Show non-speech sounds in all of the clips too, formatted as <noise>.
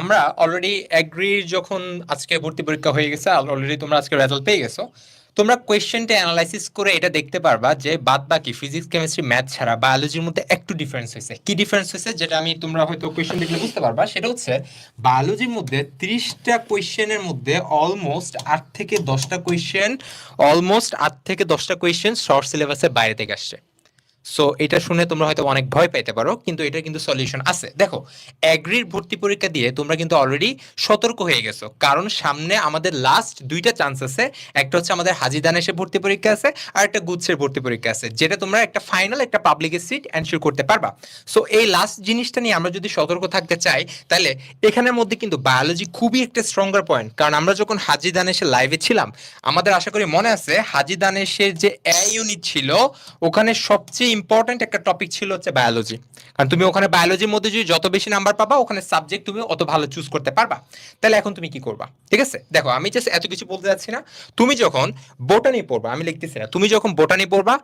আমরা অলরেডি অ্যাগ্রির যখন আজকে ভর্তি পরীক্ষা হয়ে গেছে অলরেডি তোমরা আজকে রেজাল্ট পেয়ে গেছো। তোমরা কোয়েশ্চেনটা অ্যানালাইসিস করে এটা দেখতে পারবা যে বাদ বাকি ফিজিক্স কেমিস্ট্রি ম্যাথ ছাড়া বায়োলজির মধ্যে একটু ডিফারেন্স হয়েছে। কি ডিফারেন্স হয়েছে যেটা আমি তোমরা হয়তো কোয়েশ্চেন দেখলে বুঝতে পারবা? সেটা হচ্ছে বায়োলজির মধ্যে ত্রিশটা কোয়েশ্চেনের মধ্যে অলমোস্ট আট থেকে দশটা কোয়েশ্চেন অলমোস্ট আট থেকে দশটা কোয়েশ্চেন শর্ট সিলেবাসের বাইরে থেকে আসছে। সো এটা শুনে তোমরা হয়তো অনেক ভয় পাইতে পারো, কিন্তু এটা কিন্তু সলিউশন আছে। দেখো অ্যাগ্রির ভর্তি পরীক্ষা দিয়ে তোমরা কিন্তু অলরেডি সতর্ক হয়ে গেছো। কারণ সামনে আমাদের লাস্ট দুইটা চান্স আছে। একটা হচ্ছে আমাদের হাজি দানেশের ভর্তি পরীক্ষা আছে, আর একটা গুচ্ছের ভর্তি পরীক্ষা আছে, যেটা তোমরা একটা ফাইনাল একটা পাবলিকের সিট এনশিওর করতে পারবা। সো এই লাস্ট জিনিসটা নিয়ে আমরা যদি সতর্ক থাকতে চাই, তাহলে এখানের মধ্যে কিন্তু বায়োলজি খুবই একটা স্ট্রঙ্গার পয়েন্ট কারণ আমরা যখন হাজি দানেশের লাইভে ছিলাম, আমাদের আশা করি মনে আছে, হাজি দানেশের যে এ ইউনিট ছিল, ওখানে সবচেয়ে ইম্পর্ট্যান্ট একটা টপিক ছিল হচ্ছে বায়োলজি কারণ তুমি ওখানে বায়োলজির মধ্যে যদি যত বেশি নাম্বার পাবা, ওখানে সাবজেক্ট তুমি অত ভালো চুজ করতে পারবা। তাহলে এখন তুমি কি করবা? ঠিক আছে? দেখো, আমি জাস্ট এত কিছু বলতে যাচ্ছি না। তুমি যখন বোটানি পড়বা, আমি লিখতেছি না, তুমি যখন বোটানি পড়বা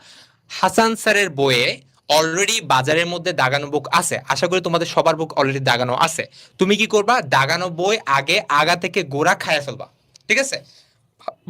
হাসান স্যারের বইয়ে অলরেডি বাজারের মধ্যে দাগানো বুক আছে। আশা করি তোমাদের সবার বুক অলরেডি দাগানো আছে। তুমি কি করবা? দাগানো বই আগে আগা থেকে গোড়া খায়া ফেলবা। ঠিক আছে?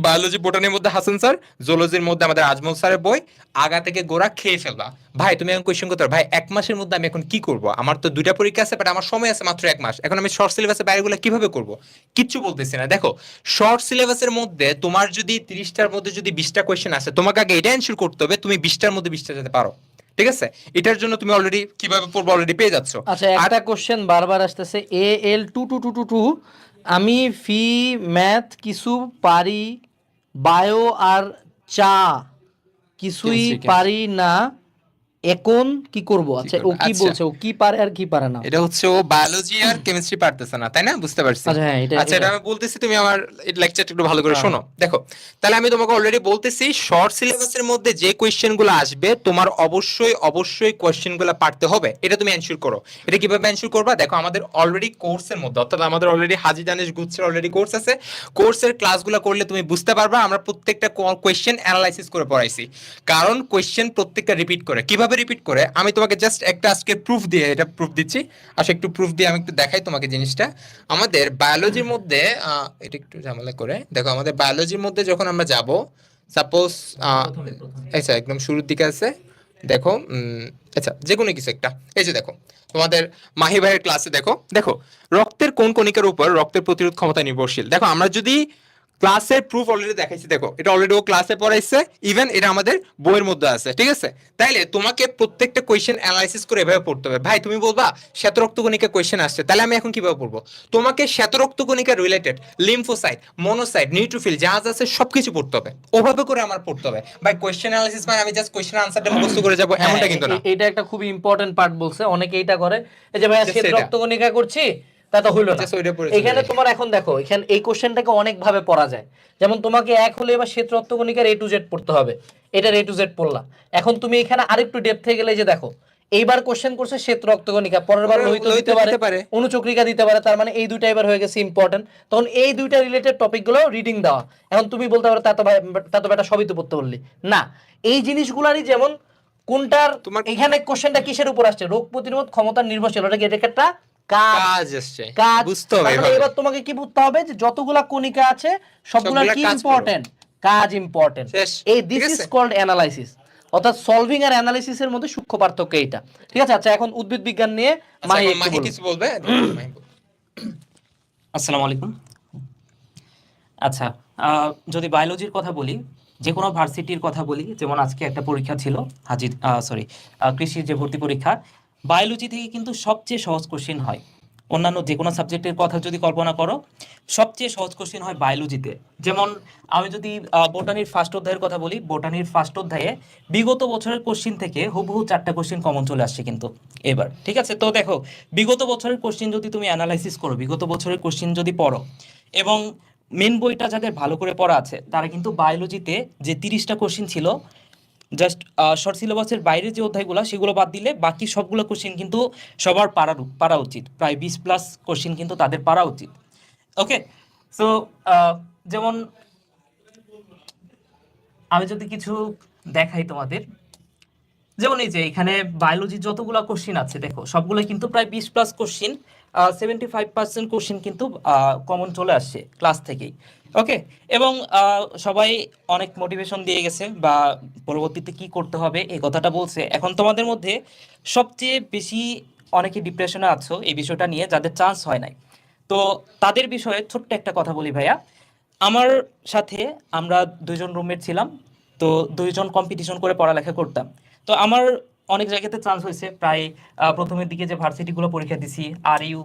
বায়োলজি বোটানির মধ্যে হাসান স্যার জুলজির মধ্যে আমাদের আজমল স্যারের বই আগা থেকে গোড়া খেয়ে ফেলবা। ভাই তুমি এখন কোয়েশ্চেন করতে ভাই এক মাসের মধ্যে আমি এখন কি করব? আমার তো দুইটা পরীক্ষা আছে বাট আমার সময় আছে মাত্র এক মাস। এখন আমি শর্ট সিলেবাসের বাইরেগুলো কীভাবে করব? কিচ্ছু বলতেছি না। দেখো শর্ট সিলেবাসের মধ্যে তোমার যদি তিরিশটার মধ্যে যদি বিশটা কোয়েশ্চেন আছে তোমাকে আগে এটা অ্যান্সার করতে হবে তুমি বিশটার মধ্যে বিশটা যেতে পারো। ঠিক আছে? এটার জন্য তুমি অলরেডি কীভাবে পড়ব অলরেডি পেয়ে যাচ্ছ। আচ্ছা একটা কোশ্চেন বারবার আসতেছে A L two two two two two আমি ফি ম্যাথ কিছু পারি বায়ো আর চা কিছুই পারি না। এখন কি করব? আচ্ছা ও কি আচ্ছা। বলছে? ও কি পারে আর কি পারে না? এটা হচ্ছে ও বায়োলজি আর কেমিস্ট্রি পারতেছে না তাই না? বুঝতে পারছি। আচ্ছা, হ্যাঁ, এটা- আচ্ছা এটা আমি বলতেছি তুমি আমার লেকচারটা একটু ভালো করে হ্যাঁ। শোনো। দেখো তাহলে আমি তোমাকে অলরেডি বলতেছি শর্ট সিলেবাসের মধ্যে যে কোয়েশ্চেনগুলো আসবে তোমার অবশ্যই অবশ্যই কোয়েশ্চেনগুলো পারতে হবে। এটা তুমি এনশিওর করো। এটা কীভাবে এনশিওর করবা? দেখো আমাদের অলরেডি কোর্সের মধ্যে অর্থাৎ আমাদের অলরেডি হাজি দানেশ গুচ্ছের অলরেডি কোর্স আছে। কোর্সের ক্লাসগুলো করলে তুমি বুঝতে পারবা আমরা প্রত্যেকটা কোয়েশ্চেন অ্যানালাইসিস করে পড়াইছি। কারণ কোশ্চেন প্রত্যেকটা রিপিট করে। কীভাবে রিপিট করে আমি তোমাকে জাস্ট একটা আজকে প্রুফ দিয়ে এটা প্রুফ দিচ্ছি। আসলে একটু প্রুফ দিয়ে আমি একটু দেখাই তোমাকে জিনিসটা। আমাদের বায়োলজির মধ্যে এটা একটু ঝামেলা করে। দেখো আমাদের বায়োলজির মধ্যে যখন আমরা যাব সাপোজ আচ্ছা একদম শুরুর দিকে আছে। দেখো আচ্ছা যে কোনো কিছু একটা। এই যে দেখো তোমাদের মাহি ভাইয়ের ক্লাসে দেখো। দেখো রক্তের কোন কণিকার উপর রক্তের প্রতিরোধ ক্ষমতা নির্ভরশীল? দেখো আমরা যদি ক্লাসের প্রুফ অলরেডি দেখাইছি দেখো এটা অলরেডি ও ক্লাসে পড়াইছে ইভেন এটা আমাদের বইয়ের মধ্যে আছে ঠিক আছে? তাইলে তোমাকে প্রত্যেকটা কোয়েশ্চেন অ্যানালাইসিস করে এভাবে পড়তে হবে। ভাই তুমি বলবা শ্বেতরক্তকণিকা কোয়েশ্চেন আসছে তাহলে আমি এখন কীভাবে পড়ব? তোমাকে শ্বেতরক্তকণিকা রিলেটেড লিম্ফোসাইট মনোসাইট নিউট্রোফিল যা যা আছে সবকিছু পড়তে হবে। ওভাবে করে আমার পড়তে হবে। ভাই কোয়েশ্চেন অ্যানালাইসিস মানে আমি জাস্ট কোয়েশ্চেন আনসারটা মুখস্থ করে যাব হ্যাঁ, এমনটা কিন্তু না। এটা একটা খুবই ইম্পর্টেন্ট পার্ট বলছে অনেকে এটা করে। এই যে Just শ্বেত এটা। রক্তকণিকা করছি তা তো হইল না। এখানে তোমার এখন দেখো এখানে এই কোশ্চেনটাকে অনেক ভাবে পড়া যায়। যেমন তোমাকে এক হলে এবার শ্বেত রক্তকণিকার এ টু জেড পড়তে হবে। এটার এ টু জেড পড়লা। এখন তুমি এখানে আরেকটু ডেপথে গেলে যে দেখো এইবার কোশ্চেন করছে শ্বেত রক্তকণিকা পরের বার লোহিত দিতে পারে অনুচক্রিকা দিতে পারে তার মানে এই দুইটা এবার হয়ে গেছে ইম্পর্টেন্ট তখন এই দুইটা রিলেটেড টপিকগুলো রিডিং দেওয়া। এখন তুমি বলতে পারো তা তো ভাই তা তো বেটা সবই তো পড়তে বললি। না এই জিনিসগুলারই যেমন কোনটার এখানে কোশ্চেনটা কিসের উপর আসছে? রোগ প্রতিরোধ ক্ষমতা নির্ভরশীল। ওটা কি এটা একটা কাজ আসছে কাজ। বুঝতে হবে এবার তোমাকে কি বুঝতে হবে যে যতগুলা কণিকা আছে সবগুলা কি ইম্পর্টেন্ট কাজ ইম্পর্টেন্ট এই দিস ইজ কল্ড অ্যানালাইসিস অর্থাৎ সলভিং আর অ্যানালাইসিস এর মধ্যে সূক্ষ্ম পার্থক্য এইটা। ঠিক আছে? আচ্ছা এখন উদ্ভিদ বিজ্ঞান নিয়ে আচ্ছা, মাহি মাহি কিছু বলবে? <clears throat> আসসালামু আলাইকুম। আচ্ছা আহ, যদি বায়োলজির কথা বলি যে কোনো ভার্সিটির কথা বলি যেমন আজকে একটা পরীক্ষা ছিল হাজির সরি কৃষির যে ভর্তি পরীক্ষা বায়োলজি থেকে কিন্তু সবচেয়ে সহজ কোশ্চেন হয়। অন্যান্য যে কোনো সাবজেক্টের কথা যদি কল্পনা করো, সবচেয়ে সহজ কোশ্চেন হয় বায়োলজিতে যেমন, আমি যদি বোটানির ফার্স্ট অধ্যায়ের কথা বলি বোটানির ফার্স্ট অধ্যায়ে বিগত বছরের কোশ্চিন থেকে হুবহু চারটা কোশ্চিন কমন চলে আসছে কিন্তু এবার। ঠিক আছে? তো দেখো, বিগত বছরের কোশ্চিন যদি তুমি অ্যানালাইসিস করো, বিগত বছরের কোশ্চিন যদি পড়ো, এবং মেন বইটা যাদের ভালো করে পড়া আছে, তারা কিন্তু বায়োলজিতে যে তিরিশটা কোশ্চিন ছিল জাস্ট শর্ট সিলেবাসের বাইরে যে অধ্যায়গুলো, সেগুলো বাদ দিলে বাকি সবগুলো কোশ্চেন কিন্তু সবার পারা পারা উচিত। প্রায় বিশ প্লাস কোশ্চেন কিন্তু তাদের পারা উচিত। ওকে সো যেমন আমি যদি কিছু দেখাই তোমাদের যেমন এই যে এখানে বায়োলজির যতগুলো কোশ্চিন আছে, দেখো সবগুলো কিন্তু প্রায় বিশ plus question seventy five percent question কিন্তু কমন চলে আসছে ক্লাস থেকেই ওকে এবং সবাই অনেক মোটিভেশন দিয়ে গেছে বা পরবর্তীতে কি করতে হবে, এই কথাটা বলছে। এখন তোমাদের মধ্যে সবচেয়ে বেশি অনেকে ডিপ্রেশনে আছো এই বিষয়টা নিয়ে, যাদের চান্স হয় নাই। তো তাদের বিষয়ে ছোট্ট একটা কথা বলি ভাইয়া। আমার সাথে আমরা দুইজন রুমমেট ছিলাম, তো দুইজন কম্পিটিশন করে পড়ালেখা করতাম। তো আমার অনেক জায়গাতে চান্স হয়েছে। প্রায় প্রথমের দিকে যে ভার্সিটিগুলো পরীক্ষা দিছি আর ইউ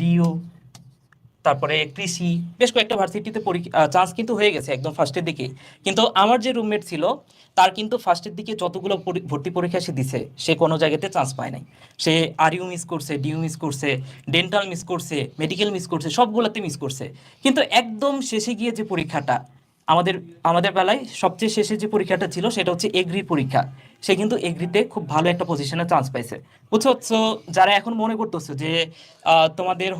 ডিইউ, তারপরে কৃষি, বেশ কয়েকটা ভার্সিটিতে পরীক্ষা চান্স কিন্তু হয়ে গেছে একদম ফার্স্টের দিকে। কিন্তু আমার যে রুমমেট ছিল, তার কিন্তু ফার্স্টের দিকে যতগুলো ভর্তি পরীক্ষা সে দিছে, সে কোনো জায়গাতে চান্স পায় নাই। সে আর ইউ মিস করছে ডিউ মিস করছে ডেন্টাল মিস করছে মেডিকেল মিস করছে, সবগুলোতে মিস করছে। কিন্তু একদম শেষে গিয়ে যে পরীক্ষাটা আমাদের আমাদের বেলায় সবচেয়ে শেষে যে পরীক্ষাটা ছিল সেটা হচ্ছে এগ্রি পরীক্ষা। সে কিন্তু এগ্রিতে খুব ভালো একটা পজিশনে চান্স পাইছে। বুঝছ? তো যারা এখন মনে করতেছে যে তোমাদের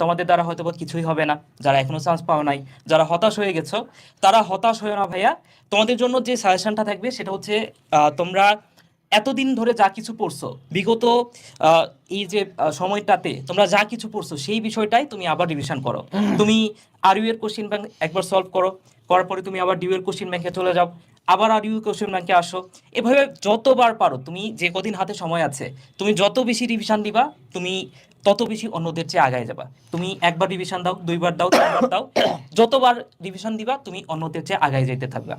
তোমাদের দ্বারা হয়তো কিছুই হবে না, যারা এখনও চান্স পাও নাই, যারা হতাশ হয়ে গেছো, তারা হতাশ হয়ে না ভাইয়া। তোমাদের জন্য যে সাজেশনটা থাকবে সেটা হচ্ছে তোমরা এতদিন ধরে যা কিছু পড়ছো বিগত এই যে সময়টাতে তোমরা যা কিছু পড়ছো সেই বিষয়টাই তুমি আবার রিভিশন করো। <laughs> তুমি আর ইউ এর কোশ্চিন ব্যাংক একবার সলভ করো করার পরে তুমি আবার ডিউ এর কোশ্চিন ব্যাংকে চলে যাও আবার আর ইউ কোশ্চিন ব্যাংকে আসো। এভাবে যতবার পারো তুমি যে কদিন হাতে সময় আছে তুমি যত বেশি রিভিশন দিবা তুমি তত বেশি অন্যদের চেয়ে আগায় যাবা। তুমি একবার রিভিশন দাও দুইবার দাও তিনবার দাও <coughs> যতবার রিভিশন দিবা তুমি অন্যদের চেয়ে আগায় যেতে থাকবা।